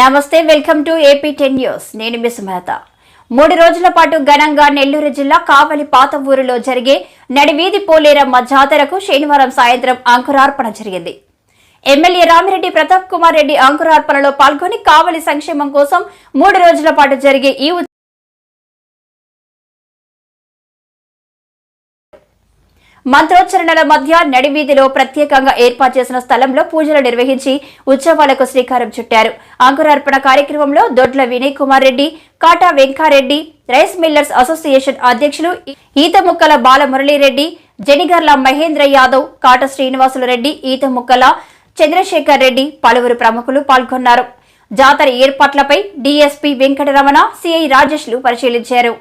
నమస్తే welcome to AP ten news. నేను miss Mahatha మూడు రోజుల పాటు ఘనంగా నెల్లూరు జిల్లా కావలి పాత ఊరిలో జరిగే నడివీధి పోలేరమ్మ జాతరకు శనివారం సాయంత్రం అంకురార్పణ జరిగింది. ఎమ్మెల్యే రామిరెడ్డి ప్రతాప్ కుమార్ రెడ్డి అంకురార్పణలో పాల్గొని కావలి సంక్షేమం కోసం మూడు రోజుల పాటు జరిగే ఈ మంత్రోచ్చరణల మధ్య నడివీధిలో ప్రత్యేకంగా ఏర్పాటు చేసిన స్థలంలో పూజలు నిర్వహించి ఉత్సవాలకు శ్రీకారం చుట్టారు. అంకురార్పణ కార్యక్రమంలో Dodla Vinay Kumar Reddy Kata Venkareddy rice millers association అధ్యక్షులు ఈతముక్కల బాలమురళీరెడ్డి జనిగర్ల మహేంద్ర యాదవ్ కాట శ్రీనివాసులు రెడ్డి ఈతముక్కల చంద్రశేఖర్ రెడ్డి పలువురు ప్రముఖులు పాల్గొన్నారు. జాతర ఏర్పాట్లపై డీఎస్పీ వెంకటరమణ సిఐ రాజేష్లు పరిశీలించారు.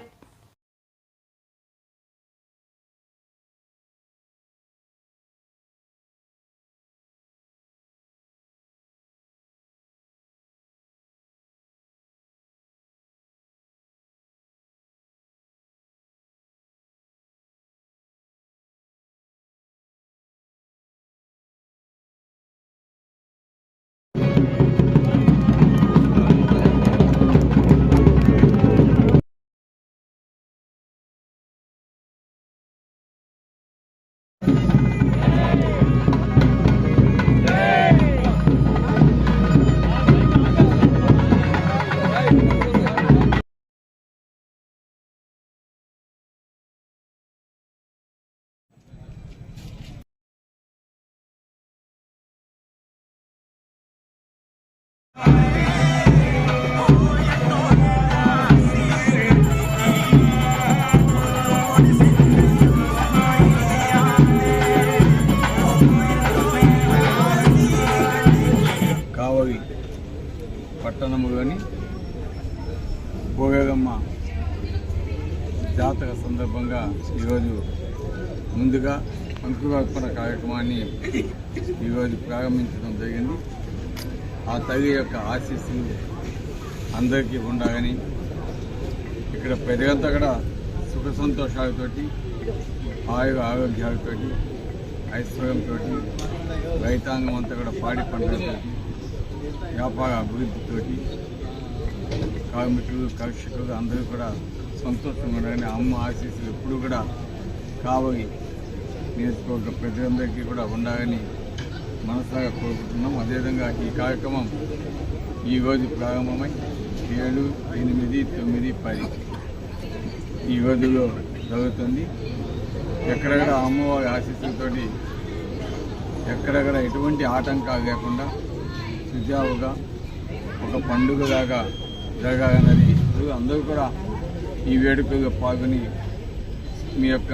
Yeah. భోగి పట్టణంలోని భోగమ్మ జాతర సందర్భంగా ఈరోజు ముందుగా అంకురార్పణ కార్యక్రమాన్ని ఈరోజు ప్రారంభించడం జరిగింది. ఆ తల్లి యొక్క ఆశీస్సులు అందరికీ ఉండాలని ఇక్కడ పెద్దగంతా కూడా సుఖ సంతోషాలతోటి ఆయుర ఆరోగ్యాలతోటి ఐశ్వర్యంతో రైతాంగం అంతా కూడా పాడి పంటలతోటి వ్యాపార అభివృద్ధితోటి కార్మికులు కర్షకులు అందరూ కూడా సంతోషంగా ఉండాలని అమ్మ ఆశీస్సులు ఎప్పుడు కూడా కావాలి నియోజకవర్గ ప్రజలందరికీ కూడా ఉండాలని మనసాగా కోరుకుంటున్నాం. అదేవిధంగా ఈ కార్యక్రమం ఈ ప్రారంభమై ఏడు ఎనిమిది తొమ్మిది పది ఈ రోజుల్లో జరుగుతుంది. ఎక్కడెక్కడ అమ్మవారి ఆశీస్సులతోటి ఎక్కడెక్కడ ఎటువంటి ఆటంకాలు లేకుండా సుజావుగా ఒక పండుగలాగా జరగాలన్నది. ఇప్పుడు అందరూ కూడా ఈ వేడుకలో పాల్గొని మీ యొక్క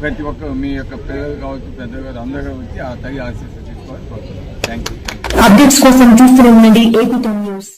ప్రతి ఒక్క మీ యొక్క పిల్లలు కావచ్చు పెద్దలు కావచ్చు అందరూ కూడా వచ్చి ఆ తల్లి ఆశీస్సు తీసుకోవాలి థ్యాంక్ యూ అప్డేట్స్ కోసం చూస్తూనే ఉండండి. AP news.